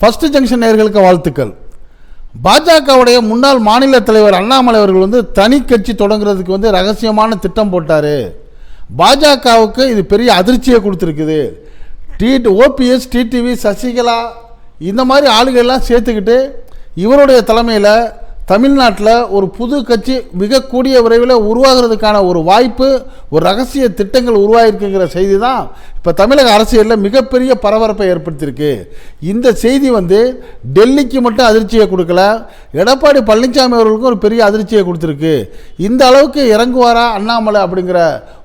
First junction நேர்களுக்கு வாழ்த்துக்கள். பாஜகவுடைய முன்னாள் மாநில தலைவர் அண்ணாமலை அவர்கள் வந்து தனி கட்சி தொடங்குறதுக்கு வந்து ரகசியமான திட்டம் போட்டார். பாஜகவுக்கு இது பெரிய அதிர்ச்சியை கொடுத்துருக்குது. டி ஓபிஎஸ் டிடிவி சசிகலா இந்த மாதிரி ஆளுகள்லாம் சேர்த்துக்கிட்டு இவருடைய தலைமையில் தமிழ்நாட்டில் ஒரு புது கட்சி மிக கூடிய விரைவில் உருவாகிறதுக்கான ஒரு வாய்ப்பு ஒரு ரகசிய திட்டங்கள் உருவாகிருக்குங்கிற செய்தி தான் இப்போ தமிழக அரசியலில் மிகப்பெரிய பரபரப்பை ஏற்படுத்தியிருக்கு. இந்த செய்தி வந்து டெல்லிக்கு மட்டும் அதிர்ச்சியை கொடுக்கல எடப்பாடி பழனிசாமி அவர்களுக்கும் ஒரு பெரிய அதிர்ச்சியை கொடுத்துருக்கு. இந்த அளவுக்கு இறங்குவாரா அண்ணாமலை அப்படிங்கிற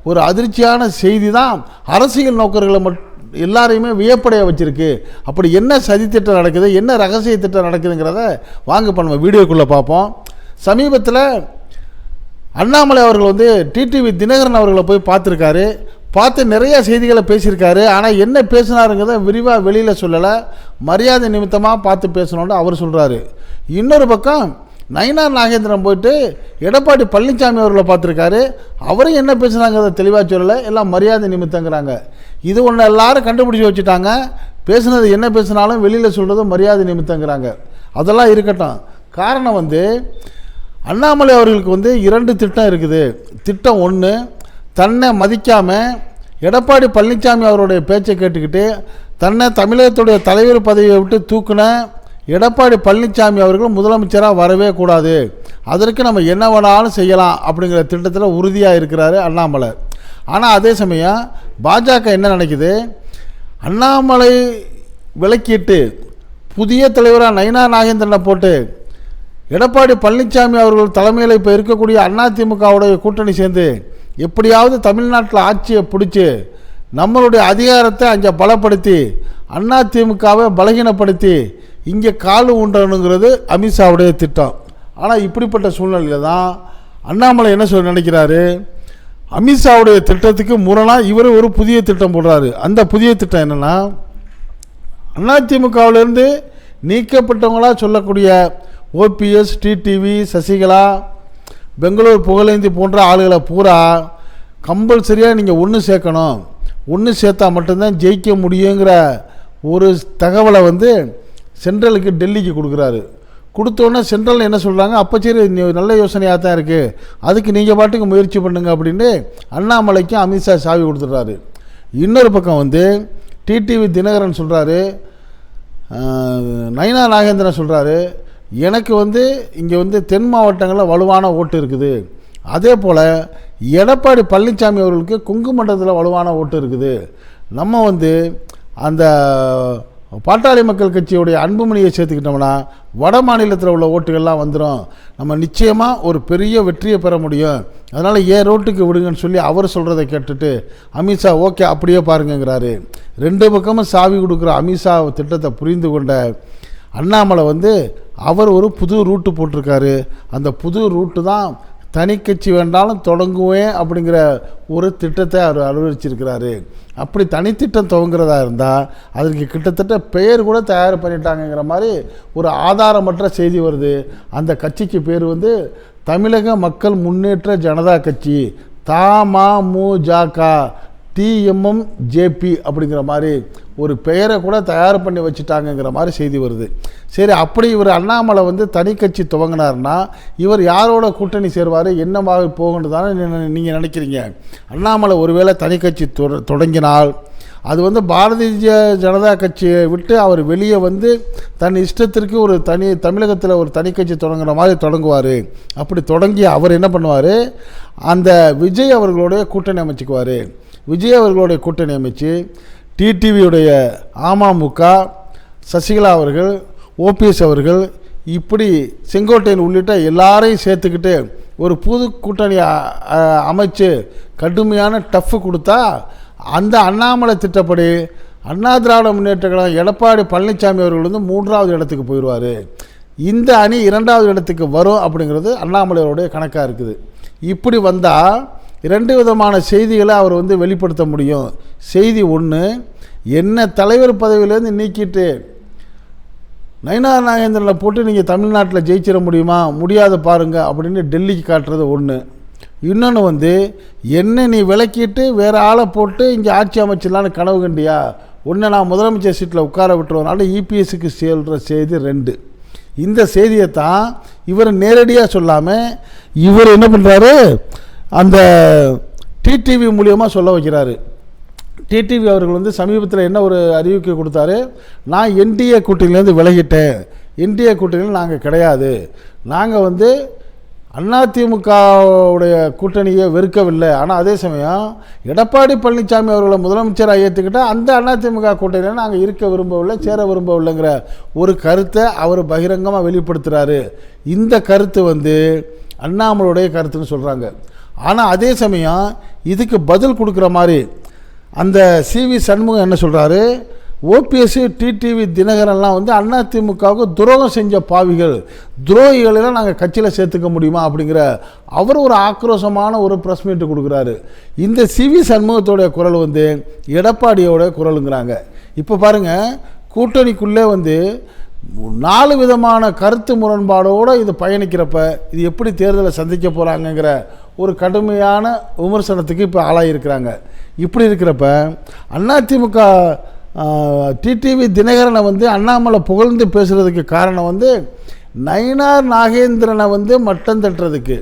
ஒரு அதிர்ச்சியான செய்தி தான் அரசியல் நோக்கர்களை மட்டும் எல்லாரையுமே வியப்படைய வச்சிருக்கு. அப்படி என்ன சதித்திட்டம் நடக்குது என்ன ரகசிய திட்டம் நடக்குதுங்கிறத வாங்க இப்போ நம்ம வீடியோக்குள்ளே பார்ப்போம். சமீபத்தில் அண்ணாமலை அவர்கள் வந்து டிடிவி தினகரன் அவர்களை போய் பார்த்துருக்காரு. பார்த்து நிறைய செய்திகளை பேசியிருக்காரு. ஆனால் என்ன பேசினாருங்கிறத விரிவாக வெளியில் சொல்லலை. மரியாதை நிமித்தமாக பார்த்து பேசணும்னு அவர் சொல்கிறாரு இன்னொரு பக்கம் நயினார் நாகேந்திரன் போயிட்டு எடப்பாடி பழனிசாமி அவர்களை பார்த்துருக்காரு. அவரும் என்ன பேசுனாங்கிறத தெளிவாக சொல்லலை. எல்லாம் மரியாதை நிமித்தங்கிறாங்க. இது ஒன்று எல்லாரும் கண்டுபிடிச்சி வச்சுட்டாங்க. பேசுனது என்ன பேசினாலும் வெளியில் சொல்கிறது மரியாதை நிமித்தங்கிறாங்க. அதெல்லாம் இருக்கட்டும். காரணம் வந்து அண்ணாமலை அவர்களுக்கு வந்து இரண்டு திட்டம் இருக்குது. திட்டம் ஒன்று தன்னை மதிக்காமல் எடப்பாடி பழனிசாமி அவருடைய பேச்சை கேட்டுக்கிட்டு தன்னை தமிழகத்துடைய தலைவர் பதவியை விட்டு தூக்குன எடப்பாடி பழனிசாமி அவர்கள் முதலமைச்சராக வரவே கூடாது. அதற்கு நம்ம என்ன வேணாலும் செய்யலாம் அப்படிங்கிற திட்டத்தில் உறுதியாக இருக்கிறாரு அண்ணாமலை. ஆனால் அதே சமயம் பாஜக என்ன நினைக்குது? அண்ணாமலை விலக்கிட்டு புதிய தலைவராக நயினா நாகேந்திரனை போட்டு எடப்பாடி பழனிசாமி அவர்கள் தலைமையில் இப்போ இருக்கக்கூடிய அதிமுகவுடைய கூட்டணி சேர்ந்து எப்படியாவது தமிழ்நாட்டில் ஆட்சியை பிடிச்சி நம்மளுடைய அதிகாரத்தை அங்கே பலப்படுத்தி அதிமுகவை பலகீனப்படுத்தி இங்கே கால் உண்டணுங்கிறது அமித்ஷாவுடைய திட்டம். ஆனால் இப்படிப்பட்ட சூழ்நிலையில் தான் அண்ணாமலை என்ன சொல்ல நினைக்கிறாரு? அமித்ஷாவுடைய திட்டத்துக்கு முரணாக இவர் ஒரு புதிய திட்டம் போடுறாரு. அந்த புதிய திட்டம் என்னென்னா அதிமுகவிலேருந்து நீக்கப்பட்டவங்களாக சொல்லக்கூடிய ஓபிஎஸ் டிடிவி சசிகலா பெங்களூர் புகழேந்தி போன்ற ஆளுகளை பூரா கம்பல்சரியாக நீங்கள் ஒன்று சேர்க்கணும். ஒன்று சேர்த்தா மட்டும்தான் ஜெயிக்க முடியுங்கிற ஒரு தகவலை வந்து சென்ட்ரலுக்கு டெல்லிக்கு கொடுக்குறாரு. கொடுத்தோன்னே சென்ட்ரல் என்ன சொல்கிறாங்க அப்போ சரி நல்ல யோசனையாக தான் இருக்குது அதுக்கு நீங்கள் பாட்டுக்கு முயற்சி பண்ணுங்க அப்படின்னு அண்ணாமலைக்கும் அமித்ஷா சாவி கொடுத்துட்றாரு. இன்னொரு பக்கம் வந்து டிடிவி தினகரன் சொல்கிறாரு நயனா நாகேந்திரன் சொல்கிறாரு எனக்கு வந்து இங்கே வந்து தென் மாவட்டங்களில் வலுவான ஓட்டு இருக்குது. அதே போல் எடப்பாடி பழனிசாமி அவர்களுக்கு கொங்கு மண்டலத்தில் வலுவான ஓட்டு இருக்குது. நம்ம வந்து அந்த பாட்டாளி மக்கள் கட்சியுடைய அன்புமணியை சேர்த்துக்கிட்டோம்னா வட மாநிலத்தில் உள்ள ஓட்டுகள்லாம் வந்துடும் நம்ம நிச்சயமாக ஒரு பெரிய வெற்றியை பெற முடியும். அதனால் ஏன் ரோட்டுக்கு விடுங்கன்னு சொல்லி அவர் சொல்கிறத கேட்டுட்டு அமித்ஷா ஓகே அப்படியே பாருங்கங்கிறாரு. ரெண்டு பக்கமும் சாவி கொடுக்குற அமித்ஷா திட்டத்தை புரிந்து கொண்ட அண்ணாமலை வந்து அவர் ஒரு புது ரூட்டு போட்டிருக்காரு. அந்த புது ரூட்டு தான் தனி கட்சி வேண்டாலும் தொடங்குவேன் அப்படிங்கிற ஒரு திட்டத்தை அவர் அனுபவிச்சிருக்கிறாரு. அப்படி தனித்திட்டம் துவங்குறதா இருந்தால் அதற்கு கிட்டத்தட்ட பெயர் கூட தயார் பண்ணிட்டாங்கங்கிற மாதிரி ஒரு ஆதாரமற்ற செய்தி வருது. அந்த கட்சிக்கு பேர் வந்து தமிழக மக்கள் முன்னேற்ற ஜனதா கட்சி தமமுஜக டிஎம்எம் ஜேபி அப்படிங்கிற மாதிரி ஒரு பெயரை கூட தயார் பண்ணி வச்சுட்டாங்கங்கிற மாதிரி செய்தி வருது. சரி அப்படி இவர் அண்ணாமலை வந்து தனி கட்சி துவங்கினார்னா இவர் யாரோட கூட்டணி சேருவார் என்னவாக போகணும் தானே நீங்கள் நினைக்கிறீங்க? அண்ணாமலை ஒருவேளை தனி கட்சி தொட- தொடங்கினால் அது வந்து பாரதிய ஜனதா கட்சியை விட்டு அவர் வெளியே வந்து தன் இஷ்டத்திற்கு ஒரு தனி தமிழகத்தில் ஒரு தனி கட்சி தொடங்குற மாதிரி தொடங்குவார். அப்படி தொடங்கி அவர் என்ன பண்ணுவார்? அந்த விஜய் அவர்களுடைய கூட்டணி அமைச்சுக்குவார். விஜய் அவர்களுடைய கூட்டணி அமைச்சு டிடிவியுடைய அமமுக சசிகலா அவர்கள் ஓபிஎஸ் அவர்கள் இப்படி செங்கோட்டையன் உள்ளிட்ட எல்லாரையும் சேர்த்துக்கிட்டு ஒரு புது கூட்டணி அமைச்சு கடுமையான டஃப்பு கொடுத்தா அந்த அண்ணாமலை திட்டப்படி அண்ணா திராவிட முன்னேற்ற கழகம் எடப்பாடி பழனிசாமி அவர்கள் வந்து மூன்றாவது இடத்துக்கு போயிடுவார். இந்த அணி இரண்டாவது இடத்துக்கு வரும் அப்படிங்கிறது அண்ணாமலையோடைய கணக்காக இருக்குது. இப்படி வந்தால் இரண்டு விதமான செய்திகளை அவர் வந்து வெளிப்படுத்த முடியும். செய்தி ஒன்று என்ன தலைவர் பதவியிலேருந்து நீக்கிட்டு நயினார் நாகேந்திரனை போட்டு நீங்கள் தமிழ்நாட்டில் ஜெயிச்சிட முடியுமா? முடியாத பாருங்க அப்படின்னு டெல்லிக்கு காட்டுறது ஒன்று இன்னொன்று வந்து என்ன நீ விலக்கிட்டு வேறு ஆளை போட்டு இங்கே ஆட்சி அமைச்சிடலான்னு கனவு கண்டியா? ஒன்று நான் முதலமைச்சர் சீட்டில் உட்கார விட்டுறதுனால இபிஎஸ்க்கு செல்கிற செய்தி ரெண்டு. இந்த செய்தியை தான் இவர் நேரடியாக சொல்லாமல் இவர் என்ன பண்ணுறாரு அந்த டிடிவி மூலியமாக சொல்ல வைக்கிறாரு. டிடிவி அவர்கள் வந்து சமீபத்தில் என்ன ஒரு அறிவிக்கை கொடுத்தாரு? நான் என்டிஏ கூட்டணியிலேருந்து விலகிட்டேன். என்டிஏ கூட்டணியில் நாங்கள் கிடையாது. நாங்கள் வந்து அதிமுகவுடைய கூட்டணியை வெறுக்கவில்லை. ஆனால் அதே சமயம் எடப்பாடி பழனிசாமி அவர்களை முதலமைச்சராக ஏற்றுக்கிட்டால் அந்த அதிமுக கூட்டணியில் நாங்கள் இருக்க விரும்பவில்லை சேர விரும்பவில்லைங்கிற ஒரு கருத்தை அவர் பகிரங்கமாக வெளிப்படுத்துகிறாரு இந்த கருத்து வந்து அண்ணாமலுடைய கருத்துன்னு சொல்கிறாங்க ஆனால் அதே சமயம் இதுக்கு பதில் கொடுக்குற மாதிரி அந்த சிவி சண்முகம் என்ன சொல்கிறாரு ஓபிஎஸ் டிடிவி தினகரன்லாம் வந்து அதிமுகவுக்கு துரோகம் செஞ்ச பாவிகள். துரோகிகளெல்லாம் நாங்கள் கட்சியில் சேர்த்துக்க முடியுமா அப்படிங்கிற அவர் ஒரு ஆக்ரோஷமான ஒரு ப்ரெஸ் மீட்டு கொடுக்குறாரு. இந்த சிவி சண்முகத்தோடைய குரல் வந்து எடப்பாடியோட குரலுங்கிறாங்க. இப்போ பாருங்கள் கூட்டணிக்குள்ளே வந்து நாலு விதமான கருத்து முரண்பாடோடு இது பயணிக்கிறப்ப இது எப்படி தேர்தலை சந்திக்க போகிறாங்கங்கிற ஒரு கடுமையான விமர்சனத்துக்கு இப்போ ஆளாகியிருக்கிறாங்க இப்படி இருக்கிறப்ப அதிமுக டிடிவி தினகரனை வந்து அண்ணாமலை புகழ்ந்து பேசுகிறதுக்கு காரணம் வந்து நயினார் நாகேந்திரனை வந்து மட்டம் தட்டுறதுக்கு.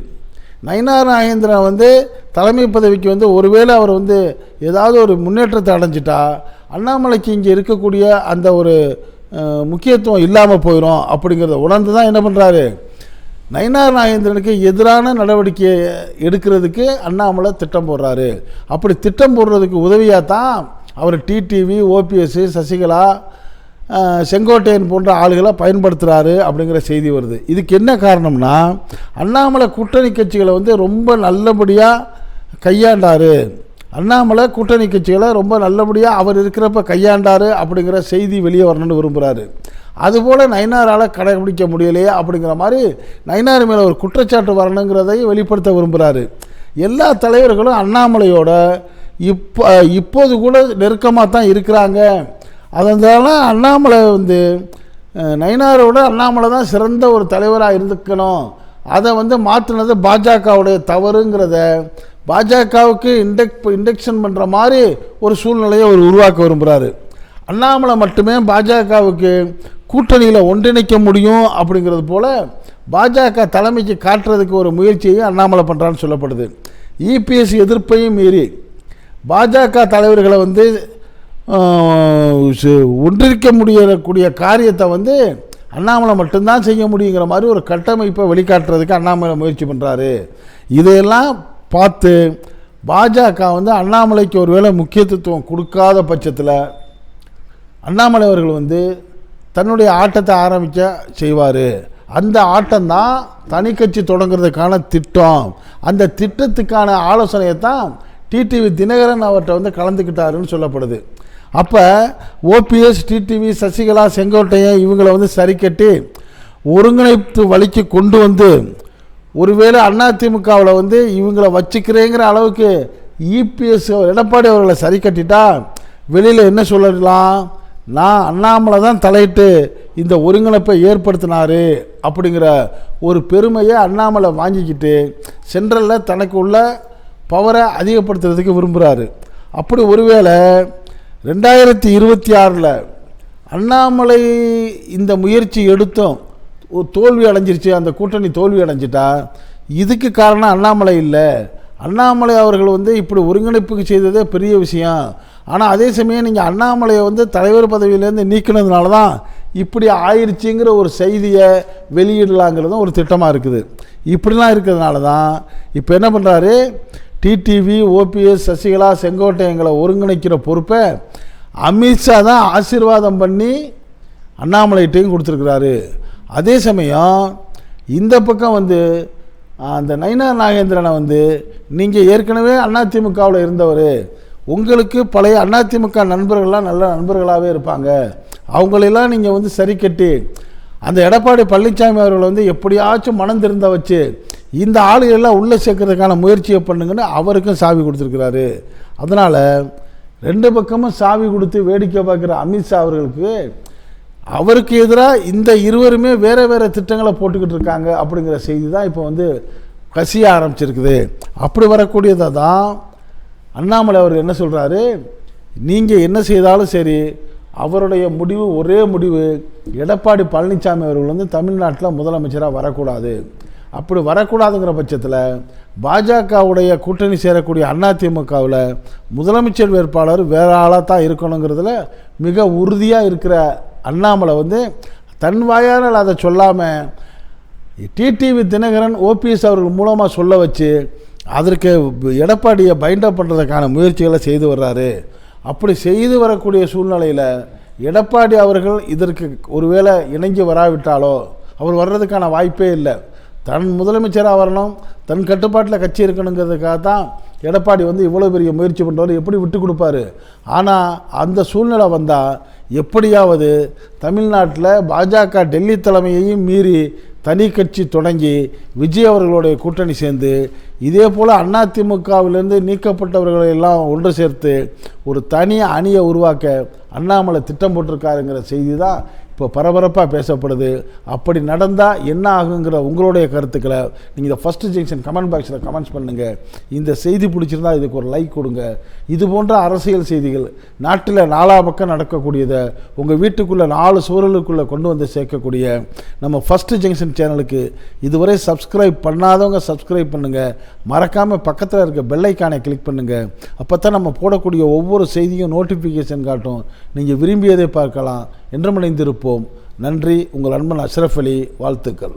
நயினார் நாகேந்திரன் வந்து தலைமை பதவிக்கு வந்து ஒருவேளை அவர் வந்து ஏதாவது ஒரு முன்னேற்றத்தை அடைஞ்சிட்டா அண்ணாமலைக்கு இங்கே இருக்கக்கூடிய அந்த ஒரு முக்கியத்துவம் இல்லாமல் போயிடும் அப்படிங்கிறத உணர்ந்து தான் என்ன பண்ணுறாரு நயினார் நாகேந்திரனுக்கு எதிரான நடவடிக்கை எடுக்கிறதுக்கு அண்ணாமலை திட்டம் போடுறாரு. அப்படி திட்டம் போடுறதுக்கு உதவியாக தான் அவர் டிடிவி ஓபிஎஸ் சசிகலா செங்கோட்டையன் போன்ற ஆளுகளை பயன்படுத்துகிறாரு அப்படிங்கிற செய்தி வருது. இதுக்கு என்ன காரணம்னா அண்ணாமலை கூட்டணி கட்சிகளை வந்து ரொம்ப நல்லபடியாக கையாண்டார். அண்ணாமலை கூட்டணி கட்சிகளை ரொம்ப நல்லபடியாக அவர் இருக்கிறப்ப கையாண்டார் அப்படிங்கிற செய்தி வெளியே வரணும்னு விரும்புகிறாரு அதுபோல் நயனாரால் கடைபிடிக்க முடியலையே அப்படிங்கிற மாதிரி நயனார் மேலே ஒரு குற்றச்சாட்டு வரணுங்கிறதை வெளிப்படுத்த விரும்புகிறாரு எல்லா தலைவர்களும் அண்ணாமலையோட இப்போ இப்போது கூட நெருக்கமாக தான் இருக்கிறாங்க. அதனால அண்ணாமலை வந்து நயனாரோட நயினாரோட அண்ணாமலை தான் சிறந்த ஒரு தலைவராக இருந்துக்கணும். அதை வந்து மாற்றினது பாஜகவுடைய தவறுங்கிறத பாஜகவுக்கு இண்டெக் இண்டெக்ஷன் பண்ணுற மாதிரி ஒரு சூழ்நிலையை அவர் உருவாக்க விரும்புகிறாரு அண்ணாமலை மட்டுமே பாஜகவுக்கு கூட்டணியில் ஒன்றிணைக்க முடியும் அப்படிங்கிறது போல் பாஜக தலைமைக்கு காட்டுறதுக்கு ஒரு முயற்சியையும் அண்ணாமலை பண்ணுறான்னு சொல்லப்படுது. இபிஎஸ் எதிர்ப்பையும் மீறி பாஜக தலைவர்களை வந்து ஒன்றிருக்க முடியக்கூடிய காரியத்தை வந்து அண்ணாமலை மட்டும்தான் செய்ய முடியுங்கிற மாதிரி ஒரு கட்டமைப்பை வெளிக்காட்டுறதுக்கு அண்ணாமலை முயற்சி பண்ணுறாரு இதையெல்லாம் பார்த்து பாஜக வந்து அண்ணாமலைக்கு ஒருவேளை முக்கியத்துவம் கொடுக்காத பட்சத்தில் அண்ணாமலை அவர்கள் வந்து தன்னுடைய ஆட்டத்தை ஆரம்பிக்க செய்வார். அந்த ஆட்டம் தான் தனி கட்சி தொடங்குறதுக்கான திட்டம். அந்த திட்டத்துக்கான ஆலோசனையை தான் டிடிவி தினகரன் அவர்கிட்ட வந்து கலந்துக்கிட்டாருன்னு சொல்லப்படுது. அப்போ ஓபிஎஸ் டிடிவி சசிகலா செங்கோட்டையன் இவங்களை வந்து சரி கட்டி ஒருங்கிணைப்பு வழிக்கு கொண்டு வந்து ஒருவேளை அதிமுகவில் வந்து இவங்களை வச்சுக்கிறேங்கிற அளவுக்கு இபிஎஸ் எடப்பாடி அவர்களை சரி கட்டிட்டா வெளியில் என்ன சொல்லலாம்? நான் அண்ணாமலை தான் தலையிட்டு இந்த ஒருங்கிணைப்பை ஏற்படுத்தினாரு அப்படிங்கிற ஒரு பெருமையை அண்ணாமலை வாங்கிக்கிட்டு சென்ட்ரலில் தனக்கு உள்ள பவரை அதிகப்படுத்துறதுக்கு விரும்புகிறாரு அப்படி ஒருவேளை ரெண்டாயிரத்தி இருபத்தி ஆறில் அண்ணாமலை இந்த முயற்சி எடுத்தும் தோல்வி அடைஞ்சிருச்சு அந்த கூட்டணி தோல்வி அடைஞ்சிட்டா இதுக்கு காரணம் அண்ணாமலை இல்லை. அண்ணாமலை அவர்கள் வந்து இப்படி ஒருங்கிணைப்புக்கு செய்ததே பெரிய விஷயம். ஆனால் அதே சமயம் நீங்கள் அண்ணாமலையை வந்து தலைவர் பதவியிலேருந்து நீக்கினதுனால தான் இப்படி ஆயிடுச்சுங்கிற ஒரு செய்தியை வெளியிடலாங்கிறதும் ஒரு திட்டமாக இருக்குது. இப்படிலாம் இருக்கிறதுனால தான் இப்போ என்ன பண்ணுறாரு டிடிவி ஓபிஎஸ் சசிகலா செங்கோட்டையங்களை ஒருங்கிணைக்கிற பொறுப்பை அமித்ஷா தான் ஆசீர்வாதம் பண்ணி அண்ணாமலைகிட்டையும் கொடுத்துருக்குறாரு. அதே சமயம் இந்த பக்கம் வந்து அந்த நயனா நாகேந்திரனை வந்து நீங்கள் ஏற்கனவே அதிமுகவில் இருந்தவர். உங்களுக்கு பழைய அதிமுக நண்பர்கள்லாம் நல்ல நண்பர்களாகவே இருப்பாங்க. அவங்களெல்லாம் நீங்கள் வந்து சரி கட்டி அந்த எடப்பாடி பழனிசாமி அவர்களை வந்து எப்படியாச்சும் மனம் திருந்த வச்சு இந்த ஆளுகளெல்லாம் உள்ளே சேர்க்கறதுக்கான முயற்சியை பண்ணுங்கன்னு அவருக்கும் சாவி கொடுத்துருக்கிறாரு. அதனால் ரெண்டு பக்கமும் சாவி கொடுத்து வேடிக்கை பார்க்குற அமித்ஷா அவர்களுக்கு அவருக்கு எதிராக இந்த இருவருமே வேறு வேறு திட்டங்களை போட்டுக்கிட்டு இருக்காங்க அப்படிங்கிற செய்தி தான் இப்போ வந்து கசிய ஆரம்பிச்சிருக்குது. அப்படி வரக்கூடியதை தான் அண்ணாமலை அவர் என்ன சொல்கிறாரு நீங்கள் என்ன செய்தாலும் சரி அவருடைய முடிவு ஒரே முடிவு எடப்பாடி பழனிசாமி அவர்கள் வந்து தமிழ்நாட்டில் முதலமைச்சராக வரக்கூடாது. அப்படி வரக்கூடாதுங்கிற பட்சத்தில் பாஜகவுடைய கூட்டணி சேரக்கூடிய அதிமுகவில் முதலமைச்சர் வேட்பாளர் வேற ஆளாக தான் இருக்கணுங்கிறதுல மிக உறுதியாக இருக்கிற அண்ணாமலை வந்து தன் வாயால் அதை சொல்லாமல் டிடிவி தினகரன் ஓபிஎஸ் அவர்கள் மூலமாக சொல்ல வச்சு அதற்கு எடப்பாடியை பைண்டப் பண்ணுறதுக்கான முயற்சிகளை செய்து வர்றாரு. அப்படி செய்து வரக்கூடிய சூழ்நிலையில் எடப்பாடி அவர்கள் இதற்கு ஒருவேளை இணங்கி வராவிட்டாலோ அவர் வர்றதுக்கான வாய்ப்பே இல்லை. தன் முதலமைச்சராக வரணும் தன் கட்டுப்பாட்டில் கட்சி இருக்கணுங்கிறதுக்காக தான் எடப்பாடி வந்து இவ்வளோ பெரிய முயற்சி பண்ணுறவர் எப்படி விட்டு கொடுப்பாரு? ஆனால் அந்த சூழ்நிலை வந்தால் எப்படியாவது தமிழ்நாட்டில் பாஜக டெல்லி தலைமையையும் மீறி தனி கட்சி தொடங்கி விஜய் அவர்களுடைய கூட்டணி சேர்ந்து இதே போல் அதிமுகவிலிருந்து நீக்கப்பட்டவர்களை எல்லாம் ஒன்று சேர்த்து ஒரு தனி அணியை உருவாக்க அண்ணாமலை திட்டம் போட்டிருக்காருங்கிற செய்தி தான் இப்போ பரபரப்பாக பேசப்படுது. அப்படி நடந்தால் என்ன ஆகுங்கிற உங்களுடைய கருத்துக்களை நீங்கள் இந்த ஃபஸ்ட்டு ஜங்ஷன் கமெண்ட் பாக்ஸில் கமெண்ட்ஸ் பண்ணுங்கள் இந்த செய்தி பிடிச்சிருந்தா இதுக்கு ஒரு லைக் கொடுங்க. இது போன்ற அரசியல் செய்திகள் நாட்டில் நாலா பக்கம் நடக்கக்கூடியதை உங்கள் வீட்டுக்குள்ளே நாலு சூழலுக்குள்ளே கொண்டு வந்து சேர்க்கக்கூடிய நம்ம ஃபஸ்ட்டு ஜங்ஷன் சேனலுக்கு இதுவரை சப்ஸ்கிரைப் பண்ணாதவங்க சப்ஸ்கிரைப் பண்ணுங்கள் மறக்காமல் பக்கத்தில் இருக்க பெல்லைக்கானை கிளிக் பண்ணுங்கள் அப்போ தான் நம்ம போடக்கூடிய ஒவ்வொரு செய்தியும் நோட்டிஃபிகேஷன் காட்டும். நீங்கள் விரும்பியதை பார்க்கலாம். என்றமடைந்திருப்போம் இணைந்திருப்போம் நன்றி. உங்கள் அன்பன் அஷ்ரஃப் அலி வாழ்த்துக்கள்.